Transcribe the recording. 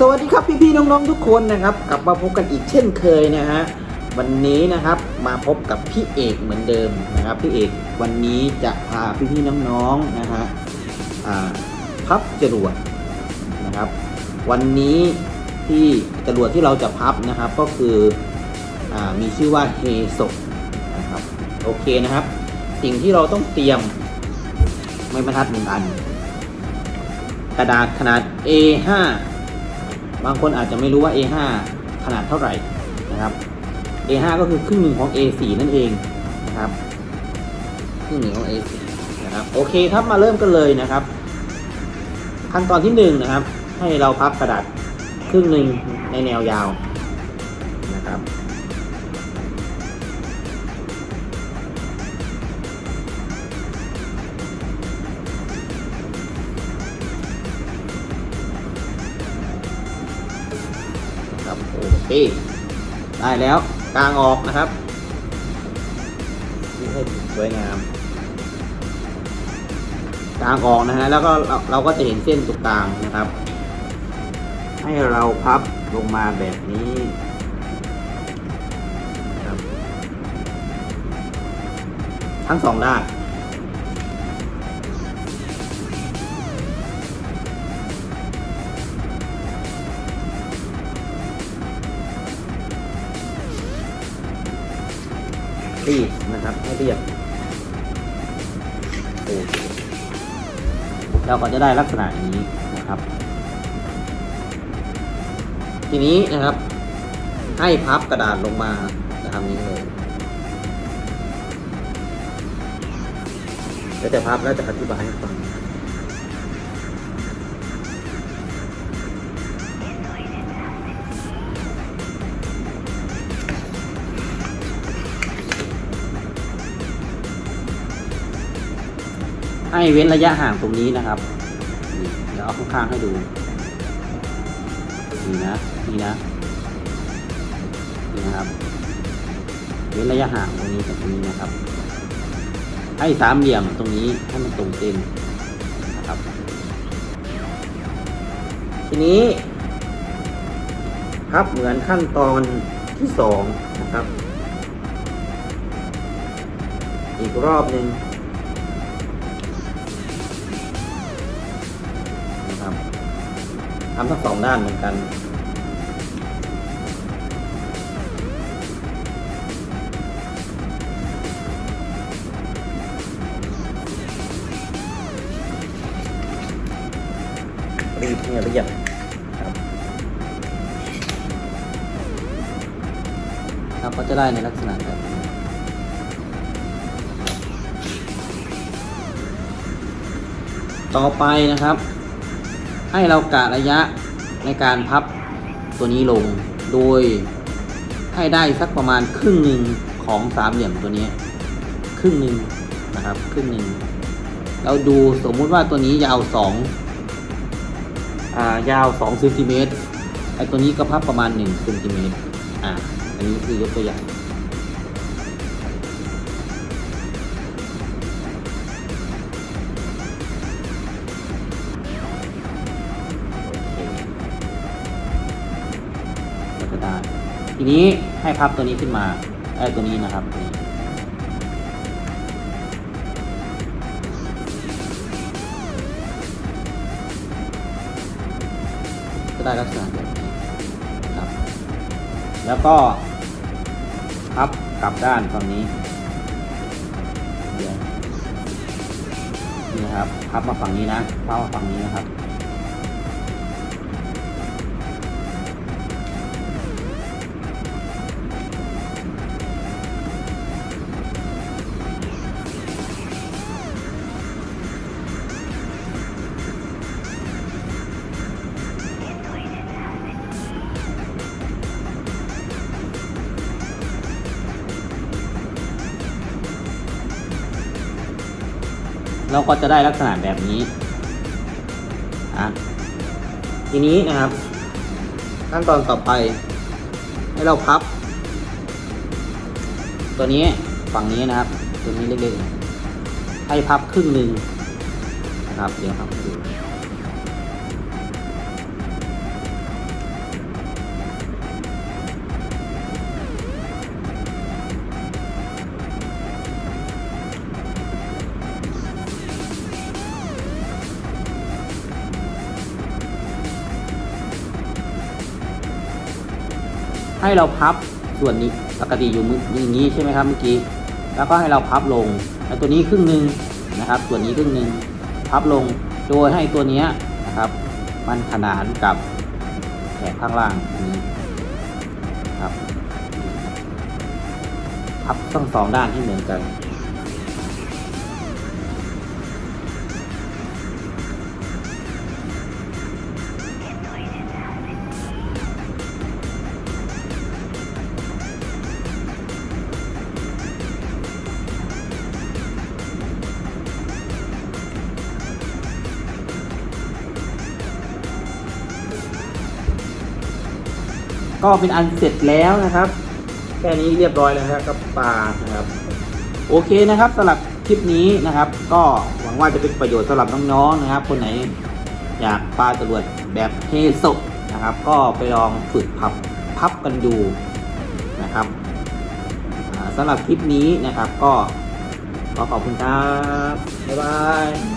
สวัสดีครับพี่ๆน้องๆทุกคนนะครับ กลับมาพบกันอีกเช่นเคยนะฮะวันนี้นะครับมาพบกับพี่เอกเหมือนเดิมนะครับพี่เอกวันนี้จะพาพี่ๆน้องๆนะฮะพับจรวดนะครับ วันนี้ที่จรวดที่เราจะพับนะครับก็คืออมีชื่อว่าเฮโซนะครับโอเคนะครับ สิ่งที่เราต้องเตรียมไม่บรรทัดหนึ่งอัน กระดาษขนาด A5 บางคนอาจจะไม่รู้ว่า A5 ขนาดเท่าไหร่นะครับ A5 ก็คือครึ่งหนึ่งของ A4 นั่นเองนะครับครึ่งหนึ่งของ A4 นะครับโอเคครับมาเริ่มกันเลยนะครับ ขั้นตอนที่หนึ่งนะครับให้เราพับกระดาษครึ่งหนึ่งในแนวยาวนะครับ ครับโอเคได้แล้วกลางออกนะครับนี่ให้สวยงามกลางออกนะฮะแล้วก็เราเราก็จะเห็นเส้นตรงกลางนะครับ ให้เราพับลงมาแบบนี้ทั้งสองด้าน รีดนะครับให้เรียบโอเคเราก็จะได้ลักษณะนี้นะครับ ทีนี้นะครับ ให้พับกระดาษลงมาจะทำนี้เลยแล้วจะพับแล้วจะอธิบายให้ฟัง ให้เว้นระยะห่างตรงนี้นะครับเดี๋ยวเอาข้างๆให้ดูนี่นะนี่นะนี่นะครับเว้นระยะห่างตรงนี้กับตรงนี้นะครับ ให้สามเหลี่ยมตรงนี้ให้มันตรงเส้นนะครับ ทีนี้พับเหมือนขั้นตอนที่สองนะครับ อีกรอบหนึ่ง ทำทั้งสองด้านเหมือนกัน รีบเนี่ยละเอียดครับครับก็จะได้ในลักษณะแบบนี้ต่อไปนะครับ ให้เรากะระยะในการพับตัวนี้ลง โดยให้ได้สักประมาณครึ่งหนึ่งของสามเหลี่ยมตัวนี้ครึ่งหนึ่งนะครับครึ่งหนึ่งเราดูสมมุติว่าตัวนี้ยาวสองอ่ายาวสองเซนติเมตรไอตัวนี้ก็พับประมาณหนึ่งเซนติเมตรอ่าอันนี้คือยกตัวอย่าง ทีนี้ให้พับตัวนี้ขึ้นมาไอ้ตัวนี้นะครับก็ได้ลักษณะแบบนี้ครับแล้วก็พับกลับด้านฝั่งนี้นี่นะครับพับมาฝั่งนี้นะพับมาฝั่งนี้นะครับ เราก็จะได้ลักษณะแบบนี้อะทีนี้นะครับ ขั้นตอนต่อไป ให้เราพับ ตัวนี้ฝั่งนี้นะครับ ตัวนี้เล็กๆให้พับครึ่งหนึ่งนะครับเดี๋ยวครับดู ให้เราพับส่วนนี้ปกติอยู่มืออย่างนี้ใช่ไหมครับเมื่อกี้แล้วก็ให้เราพับลงแล้วตัวนี้ครึ่งหนึ่งนะครับ ส่วนนี้ครึ่งหนึ่งพับลงโดยให้ตัวนี้นะครับ มันขนานกับแขนข้างล่างนี้ครับพับทั้งสองด้านให้เหมือนกัน ก็เป็นอันเสร็จแล้วนะครับ แค่นี้เรียบร้อยแล้วนะครับกับปลานะครับ โอเคนะครับสำหรับคลิปนี้นะครับ ก็หวังว่าจะเป็นประโยชน์สำหรับน้องๆนะครับ คนไหนอยากปลาจรวดแบบเฮโซนะครับ ก็ไปลองฝึกพับพับกันดูนะครับอ่าสำหรับคลิปนี้นะครับก็ขอขอบคุณครับ บ๊ายบาย